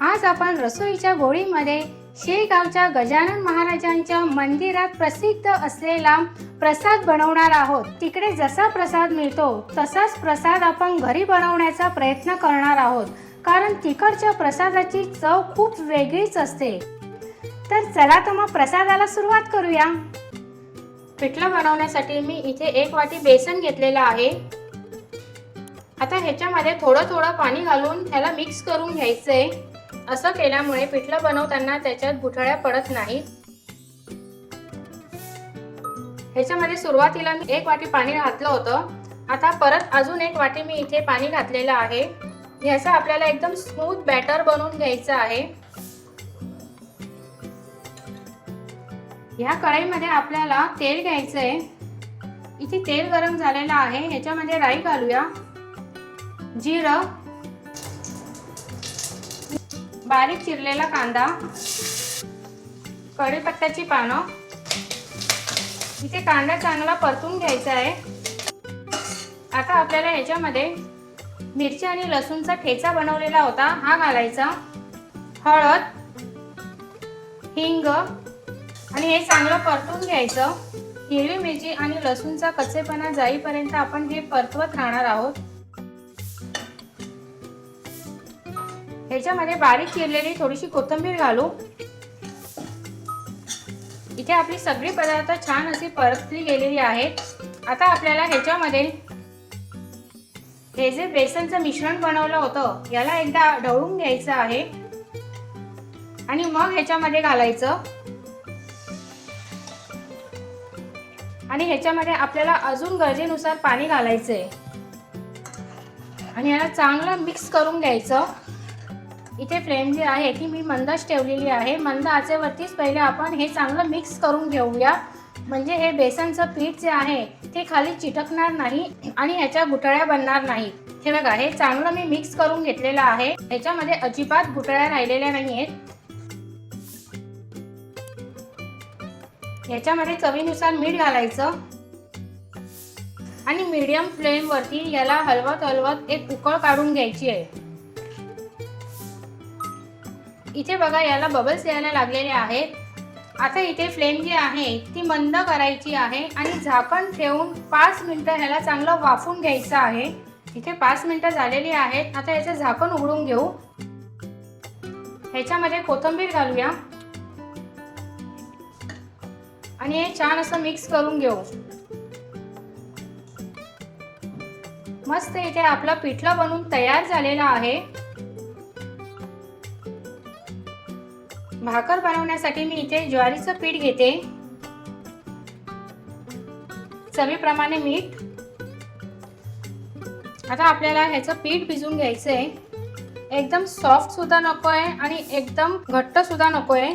आज आपण रसोईच्या गोळीमध्ये शेगावच्या गजानन महाराजांच्या मंदिरात प्रसिद्ध असलेला प्रसाद बनवणार आहोत. तिकडे जसा प्रसाद मिळतो तसाच प्रसाद आपण घरी बनवण्याचा प्रयत्न करणार आहोत. कारण तिकडच्या प्रसादाची चव खूप वेगळीच असते. तर चला तर मग प्रसादाला सुरुवात करूया. पिठलं बनवण्यासाठी मी इथे एक वाटी बेसन घेतलेलं आहे. आता ह्याच्यामध्ये थोडं थोडं पाणी घालून ह्याला मिक्स करून घ्यायचं आहे असं केल्यामुळे पिठलं बनवताना त्याच्यात गुठळ्या पडत नाहीत. ह्याच्यामध्ये सुरुवातीला मी एक वाटी पाणी घातलं होतं. आता परत अजून एक वाटी मी इथे पाणी घातलेलं आहे. ह्याचा आपल्याला एकदम स्मूथ बॅटर बनवून घ्यायचं आहे. ह्या कढईमध्ये आपल्याला तेल घ्यायचं आहे इथे तेल गरम झालेलं आहे. ह्याच्यामध्ये राई घालूया. जिरं बारीक चिरलेला कांदा कढीपत्त्याची पानं. इथे कांदा चांगला परतून घ्यायचा आहे. आता आपल्याला याच्यामध्ये मिरची आणि लसूणचा ठेचा बनवलेला होता हा घालायचा. हळद हिंग आणि हे चांगलं परतून घ्यायचं. हिरवी मिरची आणि लसूणचा कच्चेपणा जाईपर्यंत आपण हे परतवत राहणार आहोत. ह्याच्यामध्ये बारीक चिरलेली थोडीशी कोथिंबीर घालू. इथे आपली सगळी पदार्थ छान अशी परतली गेलेली आहेत. आता आपल्याला ह्याच्यामध्ये हे जे बेसनचं मिश्रण बनवलं होतं याला एकदा ढवळून घ्यायचं आहे. आणि मग ह्याच्यामध्ये घालायचं. आणि ह्याच्यामध्ये आपल्याला अजून गरजेनुसार पाणी घालायचं आहे आणि याला चांगलं मिक्स करून घ्यायचं. इथे फ्लेम जी आहे ती मी मंदच ठेवलेली आहे. मंद आचेवरतीच पहिले आपण हे चांगलं मिक्स करून घेऊया. म्हणजे हे बेसनचं पीठ जे आहे ते खाली चिटकणार नाही आणि ह्याच्या गुठळ्या बनणार नाही. हे बघा हे चांगलं मी मिक्स करून घेतलेलं आहे. ह्याच्यामध्ये अजिबात गुठळ्या राहिलेल्या नाही आहेत ह्याच्यामध्ये चवीनुसार मीठ घालायचं. आणि मीडियम फ्लेमवरती याला हलवत हलवत एक उकळ काढून घ्यायची आहे. इथे बघा याला बबल्स यायला लागलेले आहेत. आता इथे फ्लेम जी आहे ती मंद करायची आहे आणि झाकण ठेवून पाच मिनटं ह्याला चांगलं वाफून घ्यायचं आहे. इथे पाच मिनटं झालेली आहेत. आता याचं झाकण उघडून घेऊ. ह्याच्यामध्ये कोथिंबीर घालूया. आणि हे छान असं मिक्स करून घेऊ. मस्त इथे आपलं पिठलं बनवून तयार झालेलं आहे. भाकर बनवण्यासाठी मी इथे ज्वारीचं पीठ घेते. चवीप्रमाणे मीठ. आता आपल्याला ह्याचं पीठ भिजून घ्यायचं आहे एकदम सॉफ्ट सुद्धा नको आहे आणि एकदम घट्ट सुद्धा नको आहे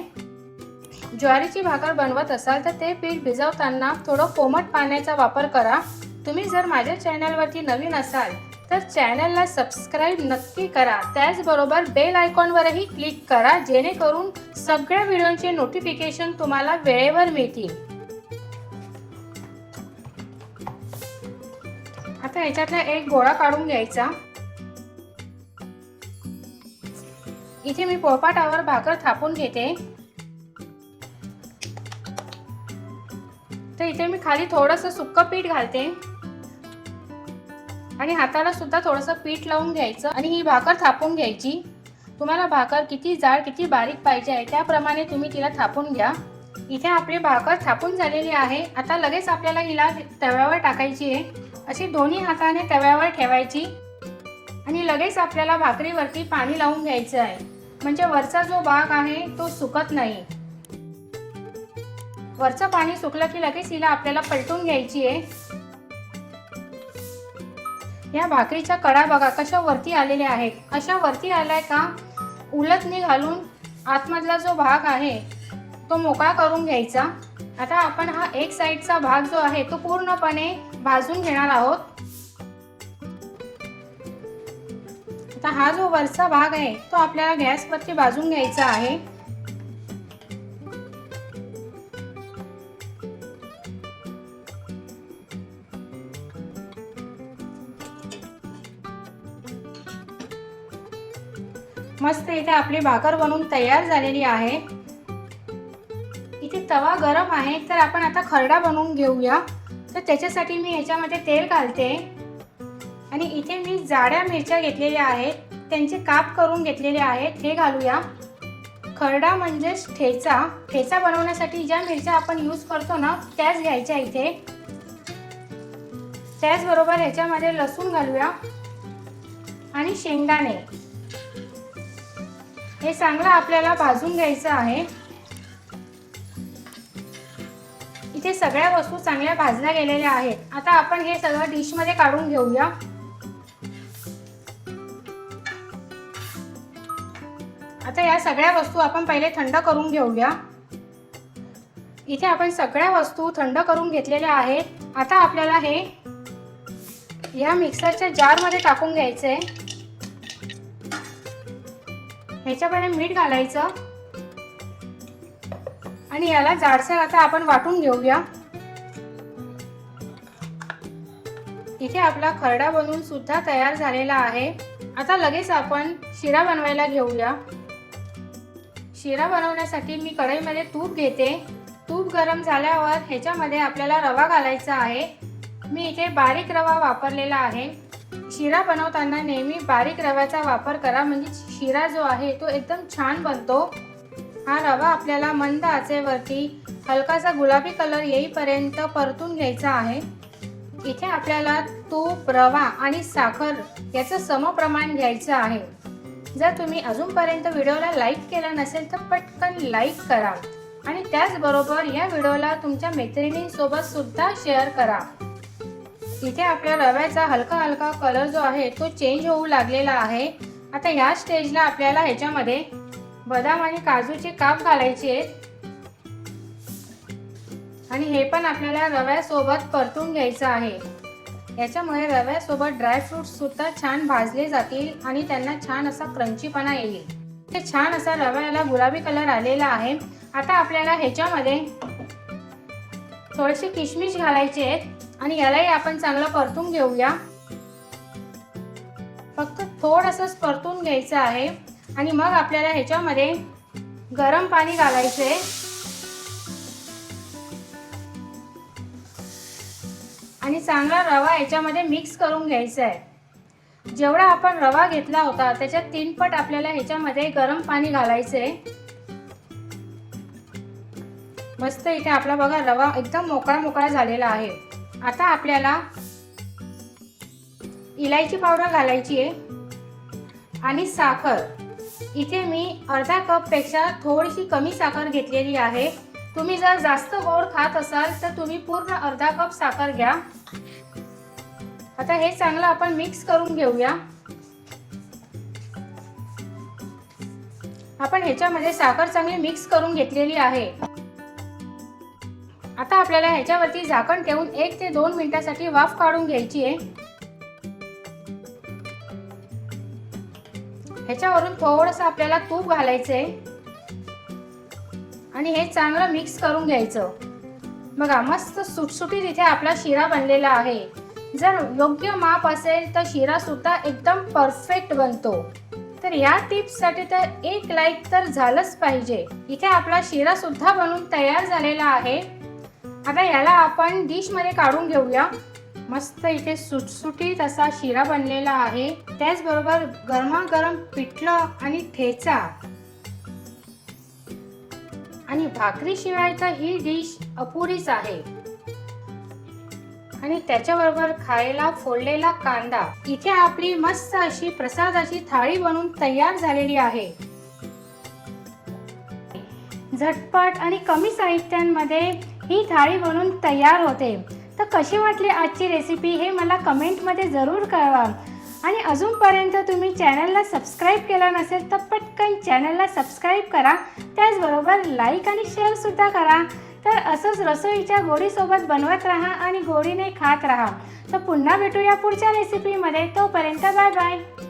ज्वारीची भाकर बनवत असाल तर ते पीठ भिजवताना थोडं कोमट पाण्याचा वापर करा. तुम्ही जर माझ्या चॅनलवरती नवीन असाल तर चॅनलला सबस्क्राईब नक्की करा. त्याचबरोबर बेल आयकॉनवरही क्लिक करा जेणेकरून सगळ्या व्हिडिओचे नोटिफिकेशन तुम्हाला वेळेवर मिळतील. आता याच्यातला एक गोळा काढून घ्यायचा. इथे मी पोळपाटावर भाकर थापून घेते. तर इथे मी खाली थोडंसं सुक्क पीठ घालते. आणि हाताला सुद्धा थोडंसं पीठ लावून घ्यायचं आणि ही भाकर थापून घ्यायची. तुम्हाला भाकर किती जाड किती बारीक पाहिजे आहे त्याप्रमाणे तुम्ही तिला थापून घ्या. इथे आपली भाकर थापून झालेली आहे. आता लगेच आपल्याला हिला तव्यावर टाकायची आहे. अशी दोन्ही हाताने तव्यावर ठेवायची. आणि लगेच आपल्याला भाकरीवरती पाणी लावून घ्यायचं आहे. म्हणजे वरचा जो भाग आहे तो सुकत नाही. वरचं पाणी सुकलं की लगेच हिला आपल्याला पलटून घ्यायची आहे. या भाकरीच्या कडा बघा कशा वरती आलेल्या आहेत. अशा वरती आलाय का? उलटणी घालून आतमधला जो भाग आहे तो मोकळा करून घ्यायचा. आता आपण हा एक साईडचा भाग जो आहे तो पूर्णपणे भाजून घेणार आहोत. आता हा जो वरचा भाग आहे तो आपल्याला गॅसवरती भाजून घ्यायचा आहे. मस्त इथे आपली भाकर बनवून तयार झालेली आहे. इथे तवा गरम आहे तर आपण आता खरडा बनवून घेऊया. तर त्याच्यासाठी मी याच्यामध्ये तेल घालते. आणि इथे मी जाड्या मिरच्या घेतलेल्या आहेत त्यांचे काप करून घेतलेले आहेत हे घालूया. खरडा म्हणजेच ठेचा. ठेचा बनवण्यासाठी ज्या मिरच्या आपण यूज करतो ना त्याच घ्यायच्या इथे. त्याचबरोबर ह्याच्यामध्ये लसूण घालूया. आणि शेंगदाणे. हे चांगलं आपल्याला भाजून घ्यायचं आहे. इथे सगळ्या वस्तू चांगल्या भाजल्या गेलेल्या आहेत. आता आपण हे सगळं डिशमध्ये काढून घेऊया. आता या सगळ्या वस्तू आपण पहिले थंड करून घेऊया. इथे आपण सगळ्या वस्तू थंड करून घेतलेल्या आहेत. आता आपल्याला हे या मिक्सरच्या जारमध्ये टाकून घ्यायचं आहे ह्याच्यामध्ये मीठ घालायचं. आणि याला जाडसर आता आपण वाटून घेऊया. इथे आपला खरडा बनवून सुद्धा तयार झालेला आहे. आता लगेच आपण शिरा बनवायला घेऊया. शिरा बनवण्यासाठी मी कढईमध्ये तूप घेते. तूप गरम झाल्यावर ह्याच्यामध्ये आपल्याला रवा घालायचा आहे. मी इथे बारीक रवा वापरलेला आहे. शिरा बनवताना नेहमी बारीक रव्याचा वापर करा. म्हणजे शिरा जो आहे तो एकदम छान बनतो. हा रवा आपल्याला मंद आचेवरती हलकासा गुलाबी कलर येईपर्यंत परतून घ्यायचा आहे. इथे आपल्याला तूप रवा आणि साखर याचं समप्रमाण घ्यायचं आहे. जर तुम्ही अजूनपर्यंत व्हिडिओला लाईक केला नसेल तर पटकन लाईक करा. आणि त्याचबरोबर या व्हिडिओला तुमच्या मैत्रिणींसोबत सुद्धा शेअर करा. इथे आपल्या रव्याचा हलका हलका कलर जो आहे तो चेंज होऊ लागलेला आहे. आता ह्या स्टेजला आपल्याला ह्याच्यामध्ये बदाम आणि काजूचे काप घालायचे आहेत आणि हे पण आपल्याला रव्यासोबत परतून घ्यायचं आहे. याच्यामुळे रव्यासोबत ड्रायफ्रूट सुद्धा छान भाजले जातील आणि त्यांना छान असा क्रंचीपणा येईल. ते छान असा रव्याला गुलाबी कलर आलेला आहे. आता आपल्याला ह्याच्यामध्ये थोडेसे किशमिश घालायचे आहेत आणि यालाही आपण चांगलं परतून घेऊया. फक्त थोडंसंच परतून घ्यायचं आहे. आणि मग आपल्याला ह्याच्यामध्ये गरम पाणी घालायचं आहे आणि चांगला रवा याच्यामध्ये मिक्स करून घ्यायचा आहे जेवढा आपण रवा घेतला होता त्याच्यात तीन पट आपल्याला ह्याच्यामध्ये गरम पाणी घालायचं आहे मस्त इथे आपला बघा रवा एकदम मोकळा मोकळा झालेला आहे. आता आपल्याला इलायची पावडर घालायची आहे आणि साखर. इथे मी अर्धा कपपेक्षा थोडीशी कमी साखर घेतलेली आहे. तुम्ही जर जास्त गोड खात असाल तर तुम्ही पूर्ण अर्धा कप साखर घ्या. आता हे चांगलं आपण मिक्स करून घेऊया. आपण ह्याच्यामध्ये साखर चांगली मिक्स करून घेतलेली आहे. आता आपल्याला ह्याच्यावरती झाकण ठेवून एक ते दोन मिनिटासाठी वाफ काढून घ्यायची आहे. ह्याच्यावरून थोडंसं आपल्याला तूप घालायचं आहे. आणि हे चांगलं मिक्स करून घ्यायचं. बघा मस्त सुटसुटीत इथे आपला शिरा बनलेला आहे. जर योग्य माप असेल तर शिरा सुद्धा एकदम परफेक्ट बनतो. तर या टिप्ससाठी तर एक लाईक तर झालंच पाहिजे. इथे आपला शिरा सुद्धा बनून तयार झालेला आहे. आता याला आपण डिशमध्ये काढून घेऊया. मस्त इथे सुटसुटीत असा शिरा बनलेला आहे. त्याचबरोबर गरमागरम पिठलं आणि ठेचा. आणि भाकरीशिवाय तर ही डिश अपुरीच आहे. आणि त्याच्याबरोबर खायला फोडलेला कांदा. इथे आपली मस्त अशी प्रसादाची थाळी बनून तयार झालेली आहे. झटपट आणि कमी साहित्यांमध्ये ही थाळी बनून तयार होते. तर कशी वाटली आजची रेसिपी हे मला कमेंटमध्ये जरूर कळवा. आणि अजूनपर्यंत तुम्ही चॅनलला सबस्क्राईब केलं नसेल तर पटकन चॅनलला सबस्क्राईब करा. त्याचबरोबर लाईक आणि शेअरसुद्धा करा. तर असंच रसोईच्या गोडीसोबत बनवत राहा आणि गोडीने खात राहा. तर पुन्हा भेटूया पुढच्या रेसिपीमध्ये तोपर्यंत बाय बाय